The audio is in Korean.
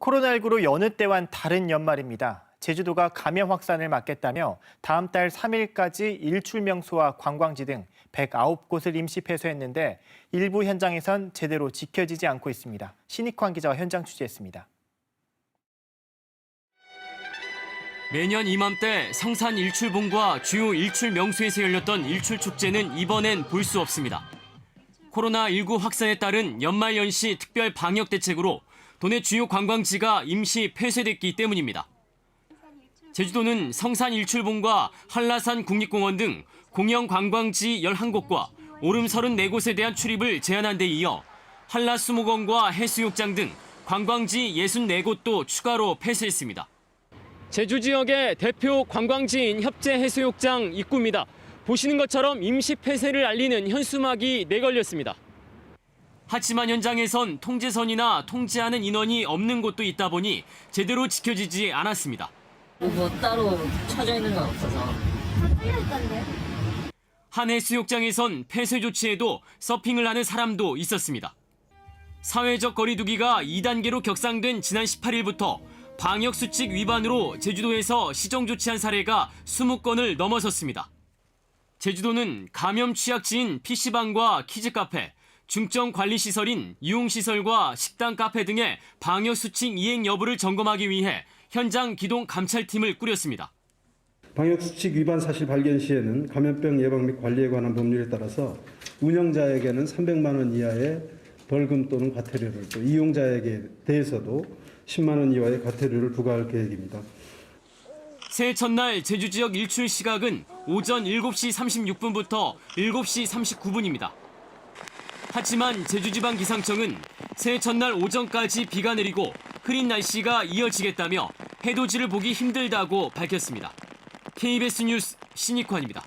코로나19로 여느 때와는 다른 연말입니다. 제주도가 감염 확산을 막겠다며 다음 달 3일까지 일출 명소와 관광지 등 109곳을 임시 폐쇄했는데 일부 현장에선 제대로 지켜지지 않고 있습니다. 신익환 기자가 현장 취재했습니다. 매년 이맘때 성산 일출봉과 주요 일출 명소에서 열렸던 일출 축제는 이번엔 볼 수 없습니다. 코로나19 확산에 따른 연말연시 특별 방역 대책으로 도내 주요 관광지가 임시 폐쇄됐기 때문입니다. 제주도는 성산 일출봉과 한라산 국립공원 등 공영 관광지 11곳과 오름 34곳에 대한 출입을 제한한 데 이어 한라수목원과 해수욕장 등 관광지 64곳도 추가로 폐쇄했습니다. 제주 지역의 대표 관광지인 협재 해수욕장 입구입니다. 보시는 것처럼 임시 폐쇄를 알리는 현수막이 내걸렸습니다. 하지만 현장에선 통제선이나 통제하는 인원이 없는 곳도 있다 보니 제대로 지켜지지 않았습니다. 뭐 따로 쳐져 있는 건 없어서 한 해 수욕장에선 폐쇄 조치에도 서핑을 하는 사람도 있었습니다. 사회적 거리두기가 2단계로 격상된 지난 18일부터 방역수칙 위반으로 제주도에서 시정 조치한 사례가 20건을 넘어섰습니다. 제주도는 감염 취약지인 PC방과 키즈카페, 중점 관리시설인 유흥시설과 식당 카페 등의 방역수칙 이행 여부를 점검하기 위해 현장 기동 감찰팀을 꾸렸습니다. 방역수칙 위반 사실 발견 시에는 감염병 예방 및 관리에 관한 법률에 따라서 운영자에게는 300만 원 이하의 벌금 또는 과태료를 또 이용자에게 대해서도 10만 원 이하의 과태료를 부과할 계획입니다. 새해 첫날 제주 지역 일출 시각은 오전 7시 36분부터 7시 39분입니다. 하지만 제주지방 기상청은 새해 첫날 오전까지 비가 내리고 흐린 날씨가 이어지겠다며 해돋이를 보기 힘들다고 밝혔습니다. KBS 뉴스 신익환입니다.